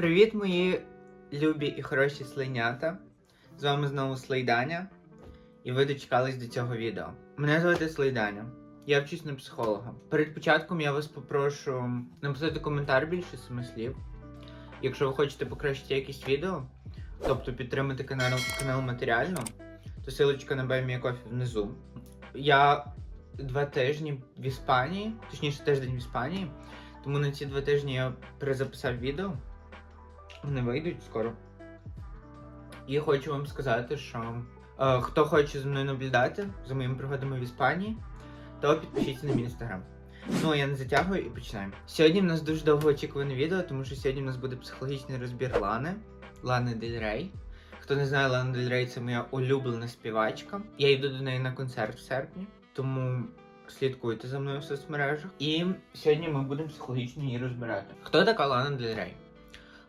Привіт, мої любі і хороші слайнята. З вами знову Слайданя, і ви дочекались до цього відео. Мене звати Слайданя. Я вчусь на психолога. Перед початком я вас попрошу написати коментар більше семи слів. Якщо ви хочете покращити якісь відео, тобто підтримати канал, канал матеріально, то силочка на BMI Coffee внизу. Я два тижні в Іспанії, точніше тиждень в Іспанії, тому на ці два тижні я перезаписав відео. Вони вийдуть скоро. І хочу вам сказати, що е, хто хоче за мною наблюдати за моїми пригодами в Іспанії, то підпишіться на мій інстаграм. Ну, я не затягую і починаємо. Сьогодні в нас дуже довгоочікуване відео, тому що сьогодні в нас буде психологічний розбір Лани, Лани Дель Рей. Хто не знає, Лана Дель Рей це моя улюблена співачка. Я йду до неї на концерт в серпні, тому слідкуйте за мною в соцмережах. І сьогодні ми будемо психологічно її розбирати. Хто така Лана Дель Рей?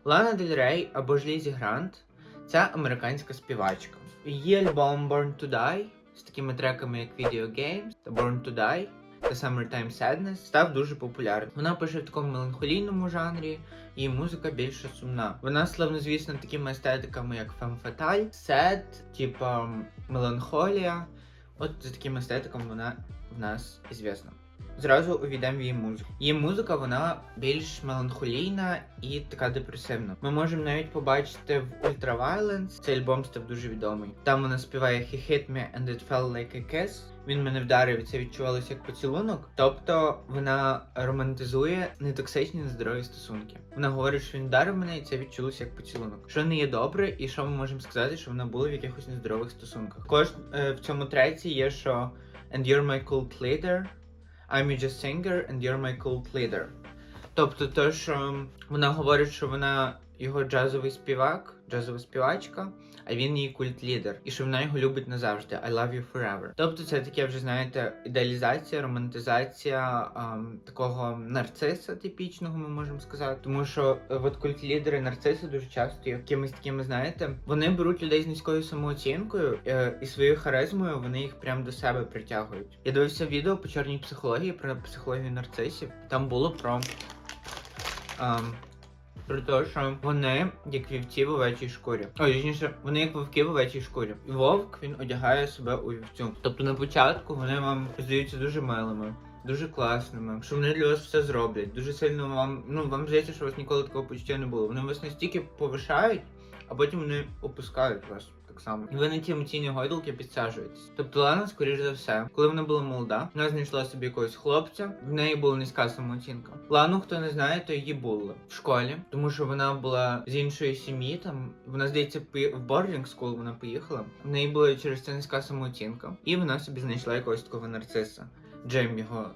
Лана Дель Рей або ж Лізі Грант це американська співачка. Її альбом Born to Die з такими треками, як Video Games та Born to Die та Summertime Sadness став дуже популярним. Вона пише в такому меланхолійному жанрі, її музика більше сумна. Вона славнозвісна такими естетиками, як Femme Fatale, Sad, типа меланхолія. От за таким естетиком вона в нас ізвісна. Зразу увійдемо в її музику. Її музика вона більш меланхолійна і така депресивна. Ми можемо навіть побачити в Ultraviolence, цей альбом став дуже відомий. Там вона співає He hit me and it felt like a kiss. Він мене вдарив і це відчувалося як поцілунок. Тобто вона романтизує нетоксичні нездорові стосунки. Вона говорить, що він вдарив мене, і це відчулося як поцілунок. Що не є добре, і що ми можемо сказати, що вона була в якихось нездорових стосунках. Також е, в цьому треці є, що And you're my cult leader. I'm just singer and you're my cult leader. Тобто, то, що вона говорить, що вона його джазовий співак, джазова співачка, а він її культ-лідер, і що вона його любить назавжди. I love you forever. Тобто, це таке вже знаєте, ідеалізація, романтизація ем, такого нарциса типічного, ми можемо сказати. Тому що е, от культ-лідери нарциси дуже часто є якимись такими, знаєте, вони беруть людей з низькою самооцінкою е, і своєю харизмою вони їх прям до себе притягують. Я дивився відео по чорній психології про психологію нарцисів. Там було про. ем, про те, що вони як вівці в овечій шкурі. Точніше, вони як вовки в овечій шкурі. І вовк він одягає себе у вівцю. Тобто на початку вони вам здаються дуже милими. Дуже класними, що вони для вас все зроблять. Дуже сильно вам, ну вам здається, що у вас ніколи такого почуття не було. Вони вас настільки повишають, а потім вони опускають вас так само. І ви на ті емоційні гойдалки підсаджуєтесь. Тобто Лана, скоріш за все, коли вона була молода, вона знайшла собі якогось хлопця, в неї була низька самооцінка. Лану, хто не знає, то її було в школі, тому що вона була з іншої сім'ї. Там вона здається, в бордінг скул вона поїхала. В неї була через це низька самооцінка, і вона собі знайшла якогось такого нарциса. Джейм його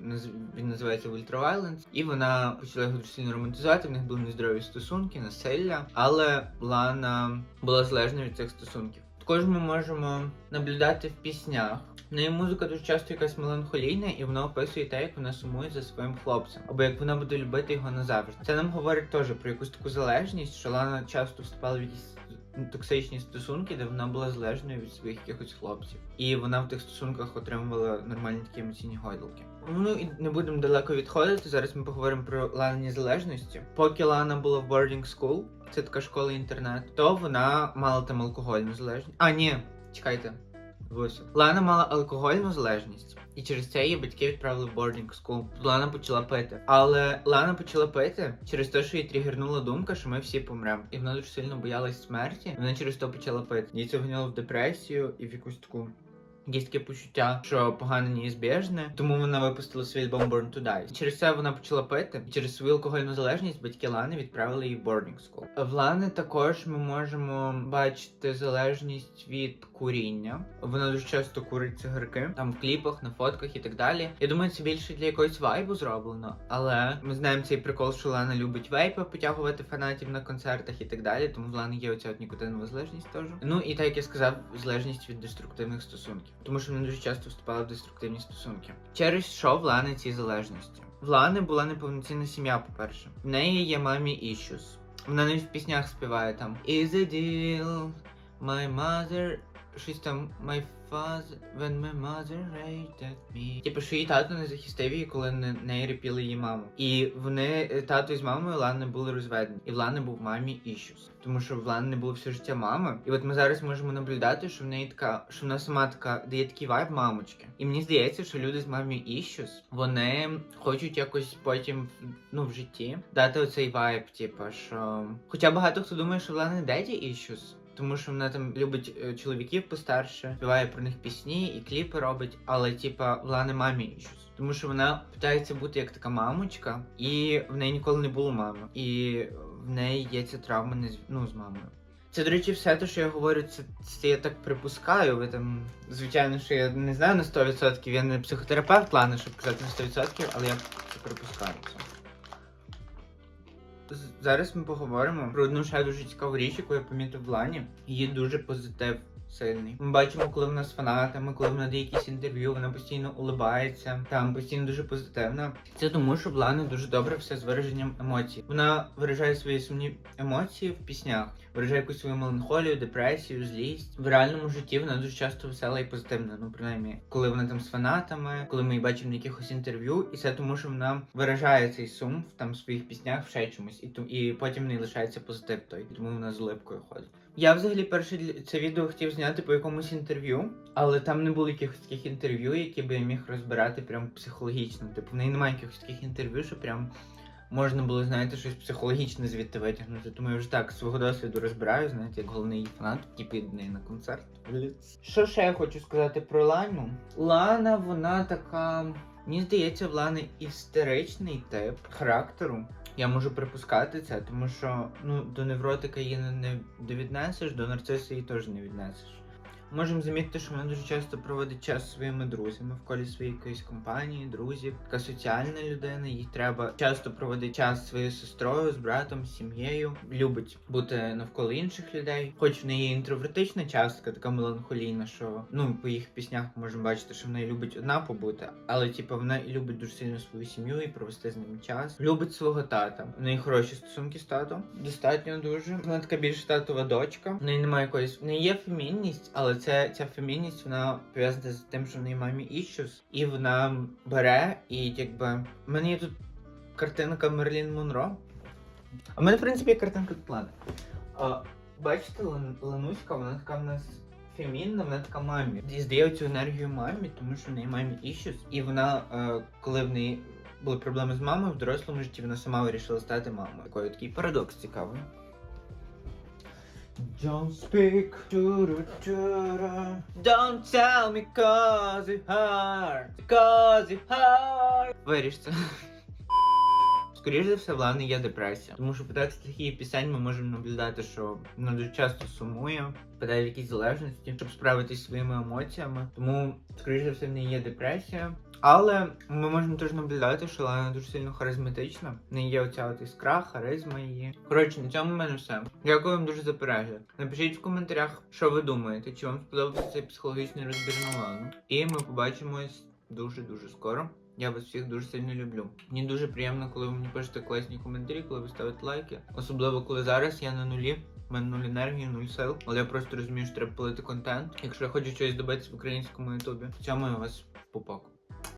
він називається Ultraviolence, і вона почала його дуже сильно романтизувати. В них були нездорові стосунки, насилля, але Лана була залежна від цих стосунків. Також ми можемо наблюдати в піснях. Неї музика дуже часто якась меланхолійна, і вона описує те, як вона сумує за своїм хлопцем, або як вона буде любити його назавжди. Це нам говорить теж про якусь таку залежність, що Лана часто вступала в якісь токсичні стосунки, де вона була залежною від своїх якихось хлопців. І вона в тих стосунках отримувала нормальні такі емоційні гойдалки. Ну і не будемо далеко відходити. Зараз ми поговоримо про Лані залежності. Поки Лана була в boarding school, це така школа інтернет, то вона мала там алкогольну залежність. А, ні, чекайте. Ось. Лана мала алкогольну залежність, і через це її батьки відправили в бордінг скул. Лана почала пити. Але Лана почала пити через те, що їй тригернула думка, що ми всі помремо. І вона дуже сильно боялась смерті. Вона через то почала пити. Її це вганяло в депресію і в якусь таку. Якесь таке почуття, що погане неізбіжне, тому вона випустила свій альбом Born to Die. Через це вона почала пити. І через свою алкогольну залежність батьки Лани відправили її в boarding school. В Лани також ми можемо бачити залежність від куріння. Вона дуже часто курить цигарки, там в кліпах, на фотках і так далі. Я думаю, це більше для якоїсь вайбу зроблено. Але ми знаємо цей прикол, що Лана любить вейпи, потягувати фанатів на концертах і так далі. Тому в Лани є оця от нікотинова залежність теж. Ну і так як я сказав, залежність від деструктивних стосунків, тому що вона дуже часто вступала в деструктивні стосунки. Через що в Лани ці залежності? В Лани була неповноцінна сім'я, по-перше. В неї є мамі іщус. Вона не в піснях співає там Is a deal, my mother, щось там, my father, when my mother raised me. Типу, що її тато не захистив її, коли не, неї репіли її маму. І вони, е, тато з мамою Лани були розведені. І в Лани був мамі іщус. Тому що в Лани не було все життя мами. І от ми зараз можемо наблюдати, що в неї така, що вона сама така дає такий вайб мамочки. І мені здається, що люди з мамі іщус, вони хочуть якось потім ну, в житті дати оцей вайб, типу, що. Хоча багато хто думає, що в Лани деді іщус. Тому що вона там любить е, чоловіків постарше, співає про них пісні і кліпи робить, але типа в Лани мамі іщус. Тому що вона питається бути як така мамочка, і в неї ніколи не було мами. І в неї є ця травма не з, ну, з мамою. Це, до речі, все те, що я говорю, це, це я так припускаю. Ви там, звичайно, що я не знаю на 100%, я не психотерапевт, ладно, щоб казати на 100%, але я це припускаю. Це. Зараз ми поговоримо про одну ще дуже цікаву річ, яку я помітив в Лані. Її дуже позитив сильний. Ми бачимо, коли вона з фанатами, коли вона дає якісь інтерв'ю, вона постійно улибається, там постійно дуже позитивна. Це тому, що в Лани дуже добре все з вираженням емоцій. Вона виражає свої сумні емоції в піснях, виражає якусь свою меланхолію, депресію, злість. В реальному житті вона дуже часто весела і позитивна. Ну принаймні, коли вона там з фанатами, коли ми її бачимо на якихось інтерв'ю, і це тому, що вона виражає цей сум в там своїх піснях ще чомусь, і і потім в неї лишається позитив той, тому вона з улипкою ходить. Я взагалі перше це відео хотів зняти по якомусь інтерв'ю, але там не було якихось таких інтерв'ю, які би я міг розбирати прям психологічно. Типу, в неї немає якихось таких інтерв'ю, що прям можна було, знаєте, щось психологічне звідти витягнути. Тому я вже так свого досвіду розбираю, знаєте, як головний фанат, який піде неї на концерт. Що ще я хочу сказати про Лану? Лана, вона така. Мені здається, в Лани істеричний тип характеру. Я можу припускати це, тому що ну, до невротика її не, не віднесеш, до нарциси її теж не віднесеш. Можемо замітити, що вона дуже часто проводить час зі своїми друзями в колі своєї якоїсь компанії, друзів. Така соціальна людина, їй треба часто проводити час зі своєю сестрою, з братом, з сім'єю. Любить бути навколо інших людей. Хоч в неї інтровертична частка, така меланхолійна, що ну по їх піснях можемо бачити, що в неї любить одна побути, але типу вона любить дуже сильно свою сім'ю і провести з ним час. Любить свого тата. В неї хороші стосунки з татом. Достатньо дуже. Вона така більш татова дочка. В неї немає якоїсь. В неї є фемінність, але це ця фемінність вона пов'язана з тим, що в неї мамі іщус, і вона бере і якби. У мене є тут картинка Мерлін Монро. А в мене, в принципі, є картинка плани. Бачите, Лан- Лануська, вона така в нас фемінна, вона така мамі. І здає цю енергію мамі, тому що в неї мамі іщус. І вона, е, коли в неї були проблеми з мамою, в дорослому житті вона сама вирішила стати мамою. Такий такий парадокс цікавий. Don't speak. Don't tell me cause it hard Cause it hard Виріж це Скоріше за все, в Лани є депресія. Тому що по текстах пісень ми можемо наблюдати, що вона дуже часто сумує, впадає в якісь залежності, щоб справитися зі своїми емоціями. Тому, скоріше за все, в неї є депресія. Але ми можемо теж наблюдати, що Лана дуже сильно харизматична. В неї є оця от іскра, харизма її. Коротше, на цьому в мене все. Дякую вам дуже за перегляд. Напишіть в коментарях, що ви думаєте, чи вам сподобався цей психологічний розбір на Лану. І ми побачимось дуже-дуже скоро. Я вас всіх дуже сильно люблю. Мені дуже приємно, коли ви мені пишете класні коментарі, коли ви ставите лайки. Особливо коли зараз я на нулі. У мене нуль енергії, нуль сил. Але я просто розумію, що треба палити контент. Якщо я хочу щось добитися в українському ютубі. В цьому я вас пупок.